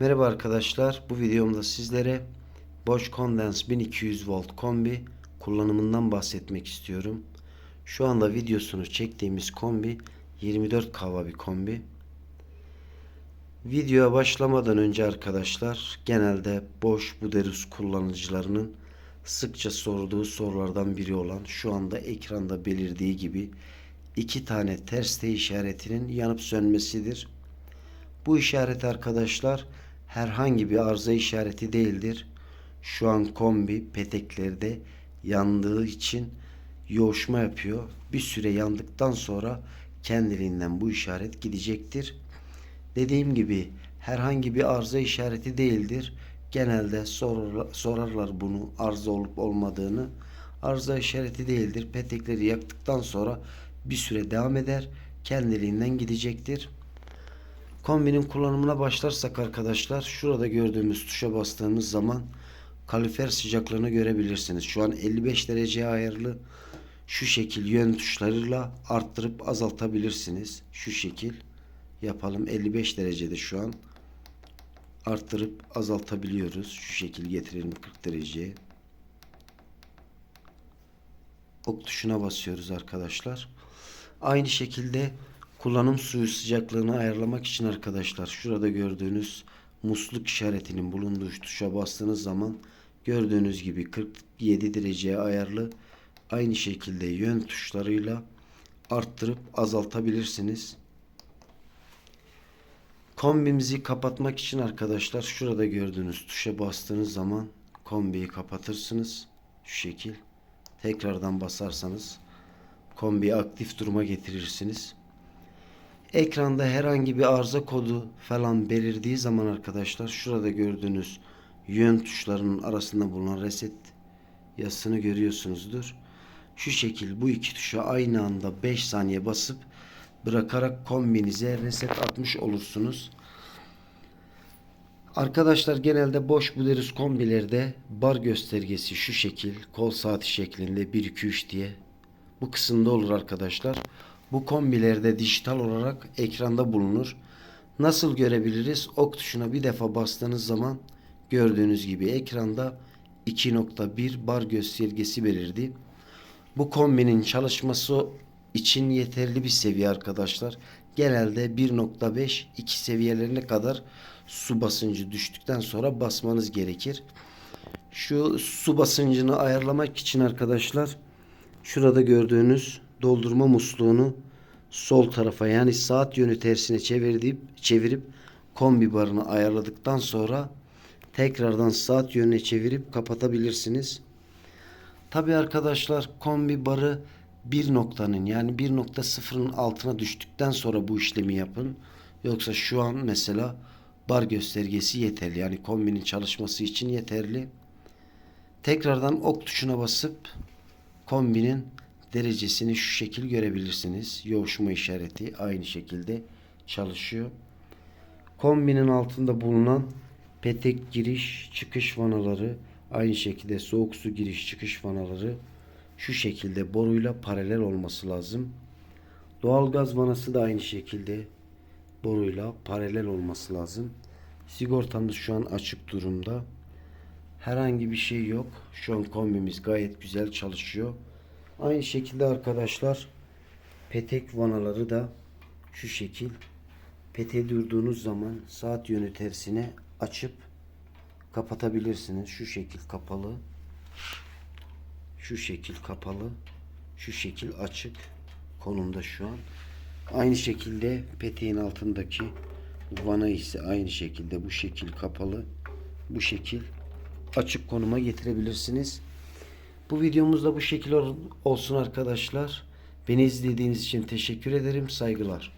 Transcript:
Merhaba arkadaşlar. Bu videomda sizlere Bosch Condense 1200 volt kombi kullanımından bahsetmek istiyorum. Şu anda videosunu çektiğimiz kombi 24 kava bir kombi. Videoya başlamadan önce arkadaşlar genelde Bosch Buderus kullanıcılarının sıkça sorduğu sorulardan biri olan şu anda ekranda belirdiği gibi iki tane ters T işaretinin yanıp sönmesidir. Bu işaret arkadaşlar herhangi bir arıza işareti değildir. Şu an kombi peteklerde yandığı için yoğuşma yapıyor. Bir süre yandıktan sonra kendiliğinden bu işaret gidecektir. Dediğim gibi herhangi bir arıza işareti değildir. Genelde sorarlar, sorarlar bunu arıza olup olmadığını. Arıza işareti değildir. Petekleri yaktıktan sonra bir süre devam eder. Kendiliğinden gidecektir. Kombinin kullanımına başlarsak arkadaşlar şurada gördüğümüz tuşa bastığımız zaman kalifer sıcaklığını görebilirsiniz. Şu an 55 dereceye ayarlı. Şu şekil yön tuşlarıyla arttırıp azaltabilirsiniz. Şu şekil yapalım. 55 derecede şu an arttırıp azaltabiliyoruz. Şu şekil getirelim 40 dereceye. Ok tuşuna basıyoruz arkadaşlar. Aynı şekilde kullanım suyu sıcaklığını ayarlamak için arkadaşlar şurada gördüğünüz musluk işaretinin bulunduğu tuşa bastığınız zaman gördüğünüz gibi 47 dereceye ayarlı aynı şekilde yön tuşlarıyla arttırıp azaltabilirsiniz. Kombimizi kapatmak için arkadaşlar şurada gördüğünüz tuşa bastığınız zaman kombiyi kapatırsınız. Şu şekil. Tekrardan basarsanız kombiyi aktif duruma getirirsiniz. Ekranda herhangi bir arıza kodu falan belirdiği zaman arkadaşlar şurada gördüğünüz yön tuşlarının arasında bulunan reset yazısını görüyorsunuzdur. Şu şekil bu iki tuşa aynı anda 5 saniye basıp bırakarak kombinize reset atmış olursunuz. Arkadaşlar genelde boş buleriz kombilerde bar göstergesi şu şekil kol saati şeklinde 1 2 3 diye bu kısımda olur arkadaşlar. Bu kombilerde dijital olarak ekranda bulunur. Nasıl görebiliriz? Ok tuşuna bir defa bastığınız zaman gördüğünüz gibi ekranda 2.1 bar göstergesi belirdi. Bu kombinin çalışması için yeterli bir seviye arkadaşlar. Genelde 1.5 2 seviyelerine kadar su basıncı düştükten sonra basmanız gerekir. Şu su basıncını ayarlamak için arkadaşlar şurada gördüğünüz doldurma musluğunu sol tarafa yani saat yönü tersine çevirip çevirip kombi barını ayarladıktan sonra tekrardan saat yönüne çevirip kapatabilirsiniz. Tabi arkadaşlar kombi barı bir noktanın yani 1.0'ın altına düştükten sonra bu işlemi yapın. Yoksa şu an mesela bar göstergesi yeterli. Yani kombinin çalışması için yeterli. Tekrardan ok tuşuna basıp kombinin derecesini şu şekil görebilirsiniz. Yoğuşma işareti aynı şekilde çalışıyor. Kombinin altında bulunan petek giriş çıkış vanaları aynı şekilde soğuk su giriş çıkış vanaları şu şekilde boruyla paralel olması lazım. Doğalgaz vanası da aynı şekilde boruyla paralel olması lazım. Sigortamız şu an açık durumda. Herhangi bir şey yok. Şu an kombimiz gayet güzel çalışıyor. Aynı şekilde arkadaşlar petek vanaları da şu şekil. Pete durduğunuz zaman saat yönü tersine açıp kapatabilirsiniz. Şu şekil kapalı. Şu şekil kapalı. Şu şekil açık konumda şu an. Aynı şekilde peteğin altındaki vana ise aynı şekilde bu şekil kapalı. Bu şekil açık konuma getirebilirsiniz. Bu videomuz da bu şekil olsun arkadaşlar. Beni izlediğiniz için teşekkür ederim. Saygılar.